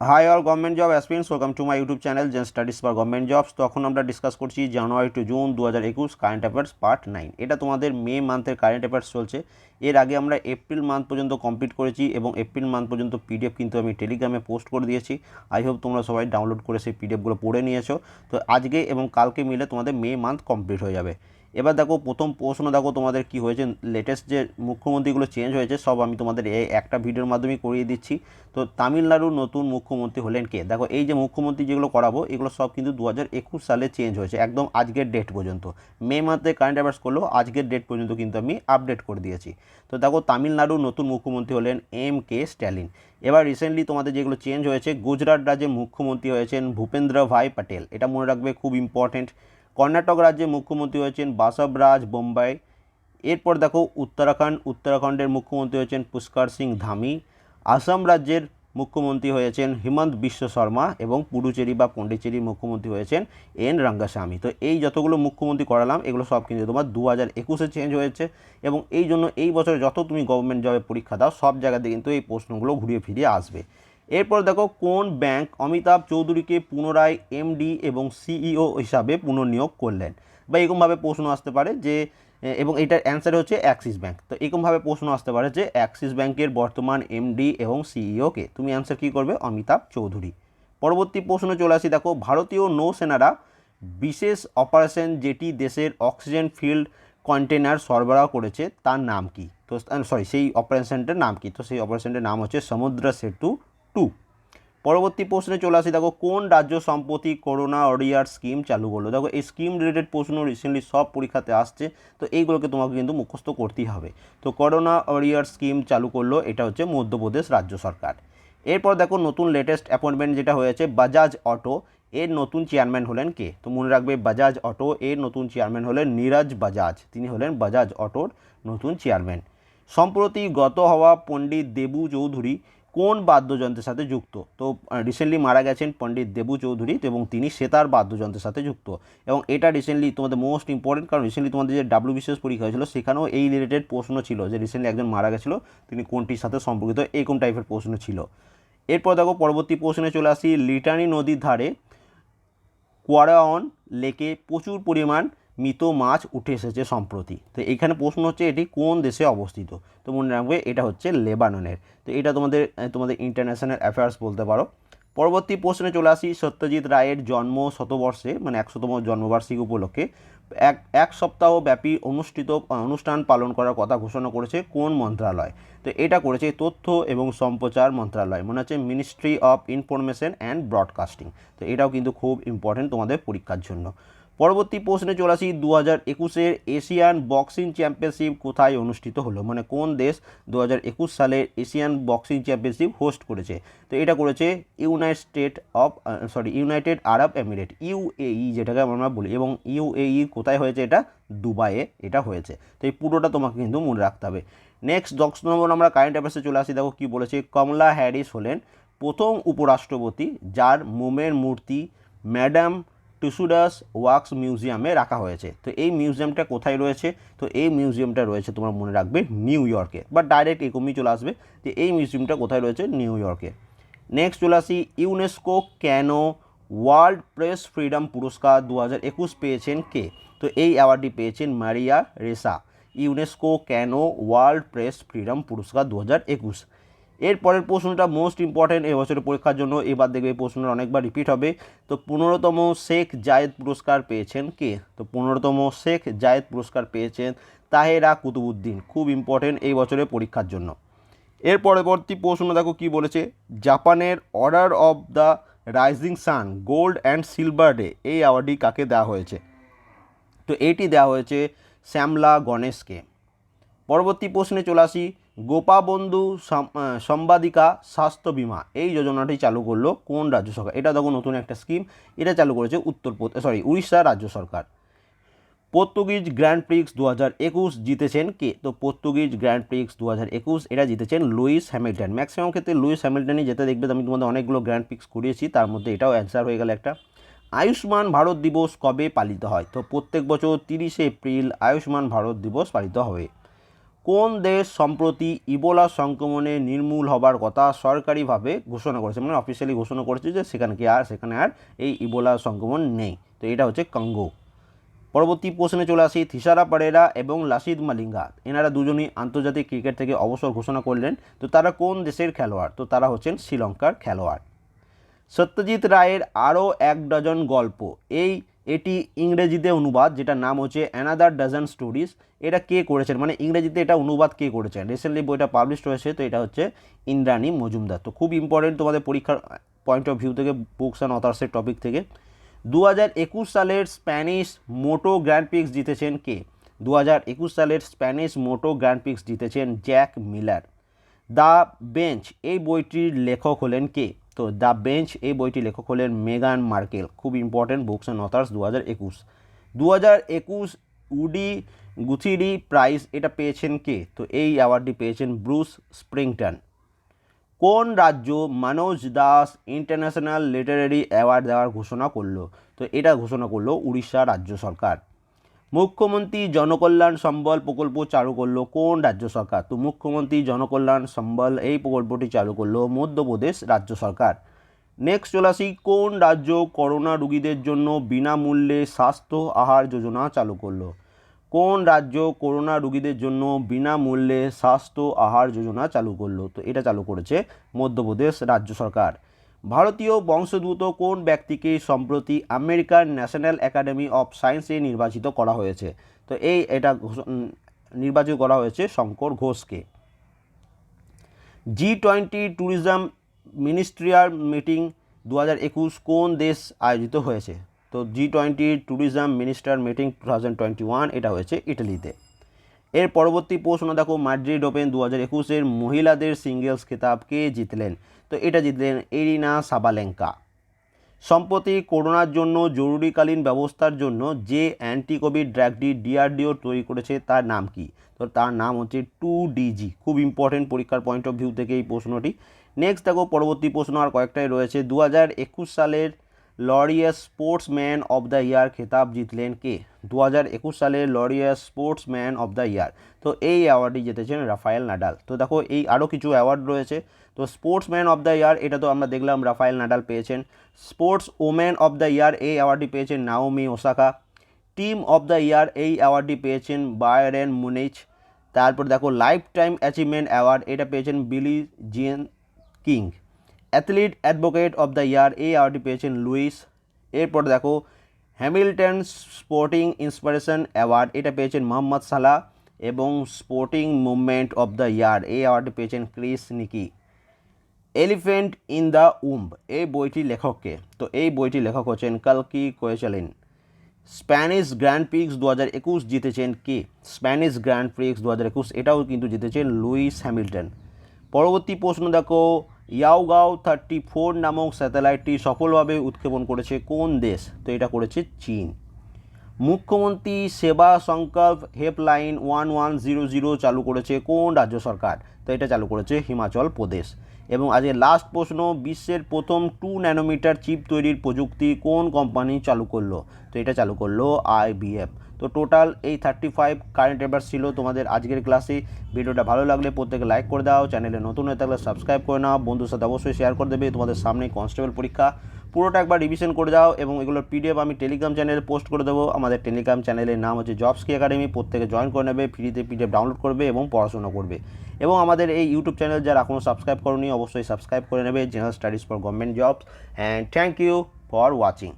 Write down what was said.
Hi all government job aspirants welcome to my YouTube channel Zen studies for government jobs তো এখন আমরা discuss করছি জানুয়ারি two June দু হাজার একুশ কারেন্ট অ্যাফেয়ার্স পার্ট নাইন এটা তোমাদের মে মান্থের কারেন্ট অ্যাফেয়ার্স চলছে। এর আগে আমরা এপ্রিল মান্থ পর্যন্ত কমপ্লিট করেছি এবং এপ্রিল মান্থ পর্যন্ত পিডিএফ কিন্তু আমি টেলিগ্রামে পোস্ট করে দিয়েছি। আই হোপ তোমরা সবাই ডাউনলোড করে সেই পিডিএফগুলো পড়ে নিয়েছো। তো আজকে এবং কালকে মিলে তোমাদের মে মান্থ কমপ্লিট হয়ে যাবে। এবার দেখো, প্রথম প্রশ্ন দেখো তোমাদের কি হয়েছে লেটেস্ট যে মুখ্যমন্ত্রীগুলো চেঞ্জ হয়েছে, সব আমি তোমাদের এই একটা ভিডিওর মাধ্যমে করিয়ে দিচ্ছি। তো তামিলনাড়ুর নতুন মুখ্যমন্ত্রী হলেন কে? দেখো, এই যে মুখ্যমন্ত্রী যেগুলো করাবো, এগুলো সব কিন্তু দু হাজার একুশ সালে চেঞ্জ হয়েছে, একদম আজকের ডেট পর্যন্ত। মে মান্থে কারেন্ট অ্যাফেয়ার্স করলেও আজকের ডেট পর্যন্ত কিন্তু আমি আপডেট করে দিয়েছি। তো দেখো, তামিলনাড়ুর নতুন মুখ্যমন্ত্রী হলেন এম কে স্ট্যালিন। এবার রিসেন্টলি তোমাদের যেগুলো চেঞ্জ হয়েছে গুজরাট রাজ্যের মুখ্যমন্ত্রী হয়েছেন ভূপেন্দ্র ভাই পটেল, এটা মনে রাখবে খুব ইম্পর্টেন্ট কর্ণাটক রাজ্যের মুখ্যমন্ত্রী হয়েছেন বাসবরাজ বোম্বাই। এরপর দেখো উত্তরাখণ্ড, উত্তরাখণ্ডের মুখ্যমন্ত্রী হয়েছেন পুষ্কর সিং ধামি। আসাম রাজ্যের মুখ্যমন্ত্রী হয়েছেন হিমন্ত বিশ্ব শর্মা এবং পুডুচেরি বা পন্ডিচেরির মুখ্যমন্ত্রী হয়েছেন এন রঙ্গাস্বামী। তো এই যতগুলো মুখ্যমন্ত্রী করালাম, এগুলো সব কিন্তু তোমার দু হাজার একুশে চেঞ্জ হয়েছে এবং এই জন্য এই বছর যত তুমি গভর্নমেন্ট জবের পরীক্ষা দাও, সব জায়গাতে কিন্তু এই প্রশ্নগুলো ঘুরিয়ে ফিরিয়ে আসবে। এরপর দেখো কোন ব্যাংক অমিতাভ চৌধুরীকে পুনরায় এমডি এবং সিইও হিসাবে পুনর্নিয়োগ করলেন? বা এরকমভাবে প্রশ্ন আসতে পারে যে এবং এটার অ্যান্সার হচ্ছে অ্যাক্সিস ব্যাংক তো এরকমভাবে প্রশ্ন আসতে পারে যে অ্যাক্সিস ব্যাংকের বর্তমান এমডি এবং সিইওকে তুমি অ্যান্সার কী করবে? অমিতাভ চৌধুরী। পরবর্তী প্রশ্ন চলে আসি, দেখো, ভারতীয় নৌসেনারা বিশেষ অপারেশন যেটি দেশের অক্সিজেন ফিল্ড কন্টেনার সরবরাহ করেছে, তার নাম কি? তো সরি সেই অপারেশনটার নাম কি? তো সেই অপারেশনটার নাম হচ্ছে সমুদ্র সেতু টু। পরবর্তী প্রশ্নে চলে আসি, দেখো, কোন রাজ্য সম্প্রতি করোনা অরিয়ার স্কিম চালু করল? দেখো, এই স্কিম রিলেটেড প্রশ্ন রিসেন্টলি সব পরীক্ষাতে আসছে, তো এইগুলোকে তোমাকে কিন্তু মুখস্থ করতেই হবে। তো করোনা অরিয়ার স্কিম চালু করল, এটা হচ্ছে মধ্যপ্রদেশ রাজ্য সরকার। এরপর দেখো, নতুন লেটেস্ট অ্যাপয়েন্টমেন্ট যেটা হয়েছে বাজাজ অটো এর নতুন চেয়ারম্যান হলেন কে? তো মনে রাখবে বাজাজ অটো এর নতুন চেয়ারম্যান হলেন নীরজ বাজাজ, তিনি হলেন বাজাজ অটোর নতুন চেয়ারম্যান সম্প্রতি গত হওয়া পণ্ডিত দেবু চৌধুরী কোন বাদ্যযন্ত্রের সাথে যুক্ত? তো রিসেন্টলি মারা গেছেন পণ্ডিত দেবু চৌধুরী এবং তিনি সেতার বাদ্যযন্ত্রের সাথে যুক্ত। এবং এটা রিসেন্টলি তোমাদের মোস্ট ইম্পর্টেন্ট কারণ রিসেন্টলি তোমাদের যে ডাব্লিউ বিশেষ পরীক্ষা হয়েছিল, সেখানেও এই রিলেটেড প্রশ্ন ছিল যে রিসেন্টলি একজন মারা গেছিল, তিনি কোনটির সাথে সম্পর্কিত, এরকম টাইপের প্রশ্ন ছিল। এরপর দেখো পরবর্তী প্রশ্নে চলে আসি, লিটানি নদীর ধারে কোয়ারাওন লেকে প্রচুর পরিমাণ মৃত মাছ উঠে এসেছে সম্প্রতি। তো এখানে প্রশ্ন হচ্ছে, এটি কোন দেশে অবস্থিত? তো মনে রাখবে, এটা হচ্ছে লেবাননের। তো এটা তোমাদের তোমাদের ইন্টারন্যাশনাল অ্যাফেয়ার্স বলতে পারো। পরবর্তী প্রশ্নে চলে আসি, সত্যজিৎ রায়ের জন্ম শতবর্ষে মানে একশোতম জন্মবার্ষিকী উপলক্ষে। এক এক সপ্তাহ ব্যাপী অনুষ্ঠিত, অনুষ্ঠান পালন করার কথা ঘোষণা করেছে কোন মন্ত্রণালয় তো এটা করেছে তথ্য এবং সম্প্রচার মন্ত্রণালয় মনে হচ্ছে ministry of information and broadcasting তো এটাও কিন্তু খুব ইম্পর্টেন্ট তোমাদের পরীক্ষার জন্য। পরবর্তী প্রশ্নে চলে আসি দু হাজার একুশের এশিয়ান বক্সিং চ্যাম্পিয়নশিপ কোথায় অনুষ্ঠিত হলো? মানে কোন দেশ দু হাজার একুশ সালের এশিয়ান বক্সিং চ্যাম্পিয়নশিপ হোস্ট করেছে? তো এটা করেছে United State of sorry, United Arab Emirate UAE যেটাকে আমরা বলি, এবং ইউএই কোথায় হয়েছে এটা? দুবাইয়ে এটা হয়েছে। তো এই পুরোটা তোমাকে কিন্তু মনে রাখতে হবে। নেক্সট দশ নম্বর আমরা কারেন্ট অ্যাফেয়ার্সে চলে আসি, দেখো কী বলেছে কমলা হ্যারিস হলেন প্রথম উপরাষ্ট্রপতি, যার মোমের মূর্তি ম্যাডাম টুসুডাস ওয়াক্স মিউজিয়ামে রাখা হয়েছে। তো এই মিউজিয়ামটা কোথায় রয়েছে? তো এই মিউজিয়ামটা রয়েছে তোমরা মনে রাখবে নিউ ইয়র্কে। বা ডাইরেক্ট এরকমই চলে আসবে যে এই মিউজিয়ামটা কোথায় রয়েছে? নিউ ইয়র্কে। নেক্সট চলে আসি ইউনেস্কো কেন ওয়ার্ল্ড প্রেস ফ্রিডম পুরস্কার দু হাজার একুশ পেয়েছেন কে? তো এই অ্যাওয়ার্ডটি পেয়েছেন Maria Ressa. UNESCO Cano world press freedom পুরস্কার দু হাজার একুশ? এর পরের প্রশ্নটা মোস্ট ইম্পর্ট্যান্ট এবছরের পরীক্ষার জন্য এবার দেখবে এই প্রশ্নটা অনেকবার রিপিট হবে। তো পনেরোতম শেখ জায়েদ পুরস্কার পেয়েছেন কে? তো পনেরোতম শেখ জায়েদ পুরস্কার পেয়েছেন তাহেরা কুতুবুদ্দিন, খুব ইম্পর্টেন্ট এই বছরের পরীক্ষার জন্য। এর পরবর্তী প্রশ্ন দেখো কি বলেছে? জাপানের order of the rising sun gold and silver day এই অ্যাওয়ার্ডটি কাকে দেওয়া হয়েছে? তো এটি দেওয়া হয়েছে শ্যামলা গণেশকে। পরবর্তী প্রশ্নে চলে আসি। গোপাবন্ধু সম্বাদিকা স্বাস্থ্য বিমা। এই যোজনাটি চালু করল কোন রাজ্য সরকার? এটা দেখো নতুন একটা স্কিম এটা চালু করেছে উত্তর সরি উড়িষ্যা রাজ্য সরকার। পর্তুগিজ গ্র্যান্ড প্রিক্স দু হাজার একুশ জিতেছেন কে? তো পর্তুগিজ গ্র্যান্ড প্রিক্স দু হাজার একুশ এটা জিতেছেন লুইস হ্যামিল্টন। ম্যাক্সিমাম ক্ষেত্রে লুইস হ্যামিল্টনই যেতে দেখবে। আমি তোমাদের অনেকগুলো গ্র্যান্ড প্রিক্স করিয়েছি, তার মধ্যে এটাও অ্যান্সার হয়ে গেল একটা। আয়ুষ্মান ভারত দিবস কবে পালিত হয়? তো প্রত্যেক বছর তিরিশে এপ্রিল আয়ুষ্মান ভারত দিবস পালিত হবে। কোন দেশ সম্প্রতি ইবোলা সংক্রমণে নির্মূল হবার কথা সরকারিভাবে ঘোষণা করেছে? মানে অফিসিয়ালি ঘোষণা করেছে যে সেখানে কি আর, সেখানে আর এই ইবোলা সংক্রমণ নেই। তো এটা হচ্ছে কঙ্গো। পরবর্তী প্রশ্নে চলে আসি, থিসারা পারেরা এবং লাসিদ মালিঙ্গা। এনারা দুজনই আন্তর্জাতিক ক্রিকেট থেকে অবসর ঘোষণা করলেন। তো তারা কোন দেশের খেলোয়াড়? তো তারা হচ্ছেন শ্রীলঙ্কার খেলোয়াড়। সত্যজিৎ রায়ের আরও এক ডজন গল্প। এই এটি ইংরেজিতে অনুবাদ, যেটার নাম হচ্ছে অ্যানাদার ডজন স্টোরিজ এটা কে করেছেন? মানে ইংরেজিতে এটা অনুবাদ কে করেছেন? রিসেন্টলি বইটা পাবলিশড হয়েছে, তো এটা হচ্ছে ইন্দ্রাণী মজুমদার। তো খুব ইম্পর্টেন্ট তোমাদের পরীক্ষার পয়েন্ট অফ ভিউ থেকে বুকস অ্যান্ড অথার্সের টপিক থেকে। দু হাজার একুশ সালের স্প্যানিশ মোটো গ্র্যান্ড পিক্স জিতেছেন কে? দু হাজার একুশ সালের স্প্যানিশ মোটো গ্র্যান্ড পিক্স জিতেছেন জ্যাক মিলার দ্য বেঞ্চ এই বইটির লেখক হলেন কে? তো দ্য বেঞ্চ এই বইটি লেখক হলেন মেগান মার্কেল, খুব ইম্পর্টেন্ট বুকস অ্যান্ড অথার্স দু হাজার একুশ। দু হাজার একুশ উডি গুথিরি প্রাইজ এটা পেয়েছেন কে? তো এই অ্যাওয়ার্ডটি পেয়েছেন ব্রুস স্প্রিংটন। কোন রাজ্য Manoj Das international literary award দেওয়ার ঘোষণা করল? তো এটা ঘোষণা করল উড়িষ্যা রাজ্য সরকার। মুখ্যমন্ত্রী জনকল্যাণ সম্বল প্রকল্প চালু করল কোন রাজ্য সরকার? তো মুখ্যমন্ত্রী জনকল্যাণ সম্বল এই প্রকল্পটি চালু করল মধ্যপ্রদেশ রাজ্য সরকার। নেক্সট চলে আসি, কোন রাজ্য করোনা রুগীদের জন্য বিনামূল্যে স্বাস্থ্য আহার যোজনা চালু করল? কোন রাজ্য করোনা রুগীদের জন্য বিনামূল্যে স্বাস্থ্য আহার যোজনা চালু করল? তো এটা চালু করেছে মধ্যপ্রদেশ রাজ্য সরকার। ভারতীয় বংশোদ্ভূত কোন ব্যক্তিকে সম্প্রতি আমেরিকার ন্যাশনাল একাডেমি অফ সায়েন্সে নির্বাচিত করা হয়েছে? তো এই, এটা নির্বাচিত করা হয়েছে শঙ্কর ঘোষকে। G twenty tourism ministerial meeting দু হাজার একুশ কোন দেশ আয়োজিত হয়েছে? তো G twenty tourism minister meeting two এটা হয়েছে ইটালিতে। এর পরবর্তী প্রশ্ন, দেখো, মাদ্রিদ ওপেন দু হাজার একুশের মহিলাদের সিঙ্গেলস খেতাব কে জিতলেন। তো এটা জিতলেন এরিনা সাবালেঙ্কা। সম্প্রতি করোনার জন্য জরুরিকালীন ব্যবস্থার জন্য যে অ্যান্টি কোভিড ড্রাগটি ডিআরডিও তৈরি করেছে, তার নাম কি? তো তার নাম হচ্ছে টু ডিজি খুব ইম্পর্টেন্ট পরীক্ষার পয়েন্ট অফ ভিউ থেকে এই প্রশ্নটি। নেক্সট দেখো, পরবর্তী প্রশ্ন আর কয়েকটাই রয়েছে। দু হাজার একুশ সালের Laureus sportsman of the year খেতাব জিতলেন কে? দু হাজার একুশ সালের Laureus sportsman of the year. তো এই অ্যাওয়ার্ডটি জিতেছেন রাফায়েল নাডাল। তো দেখো, এই আরও কিছু অ্যাওয়ার্ড রয়েছে। তো স্পোর্টসম্যান অফ দ্য ইয়ার, এটা তো আমরা দেখলাম রাফায়েল নাডাল পেয়েছেন। Sports woman of the year, এই অ্যাওয়ার্ডটি পেয়েছেন Naomi Osaka. Team of the year, এই অ্যাওয়ার্ডটি পেয়েছেন বায়ারেন মুনিচ। তারপর দেখো লাইফ টাইম অ্যাচিভমেন্ট অ্যাওয়ার্ড, এটা পেয়েছেন Billie Jean King. Athlete advocate of the year এই অ্যাওয়ার্ডটি পেয়েছেন লুইস। এরপর দেখো, হ্যামিল্টন স্পোর্টিং ইন্সপিরেশন অ্যাওয়ার্ড, এটা পেয়েছেন মোহাম্মদ সালাহ এবং sporting movement of the year এই অ্যাওয়ার্ডটি পেয়েছেন Chris Nikic. Elephant in the womb, এই বইটির লেখককে। তো এই বইটির লেখক হচ্ছেন কালকি কোয়েচালিন। স্প্যানিশ গ্র্যান্ড প্রিক্স দু হাজার একুশ জিতেছেন কে? স্প্যানিশ গ্র্যান্ড প্রিক্স দু হাজার একুশ, এটাও কিন্তু জিতেছেন লুইস হ্যামিল্টন। পরবর্তী প্রশ্ন দেখো ইয়াওগাও থার্টি ফোর নামক স্যাটেলাইটটি সফলভাবে উৎক্ষেপণ করেছে কোন দেশ? তো এটা করেছে চীন। মুখ্যমন্ত্রী Seva Sankalp helpline one one zero zero চালু করেছে কোন রাজ্য সরকার? তো এটা চালু করেছে হিমাচল প্রদেশ। এবং আজকে লাস্ট প্রশ্ন, বিশ্বের প্রথম টু ন্যানোমিটার চিপ তৈরির প্রযুক্তি কোন কোম্পানি চালু করল? তো এটা চালু করল আইবিএফ তো টোটাল এই থার্টি ফাইভ কারেন্ট অ্যাফেয়ার্স ছিল তোমাদের আজকের ক্লাসে ভিডিওটা ভালো লাগলে প্রত্যেকে লাইক করে দাও। চ্যানেলে নতুন হয়ে থাকলে সাবস্ক্রাইব করে নাও। বন্ধুর সাথে অবশ্যই শেয়ার করে দেবে। তোমাদের সামনে কনস্টেবল পরীক্ষা। পুরোটা একবার রিভিশন করে দাও এবং এগুলোর পিডিএফ আমি টেলিগ্রাম চ্যানেলে পোস্ট করে দেবো। আমাদের টেলিগ্রাম চ্যানেলের নাম হচ্ছে জবস কি একাডেমি প্রত্যেকে জয়েন করে নেবে ফ্রিতে পিডিএফ ডাউনলোড করবে এবং পড়াশোনা করবে। এবং আমাদের এই ইউটিউব চ্যানেল যারা এখনও সাবস্ক্রাইব করনি, অবশ্যই সাবস্ক্রাইব করে নেবে। General studies for government jobs and thank you for watching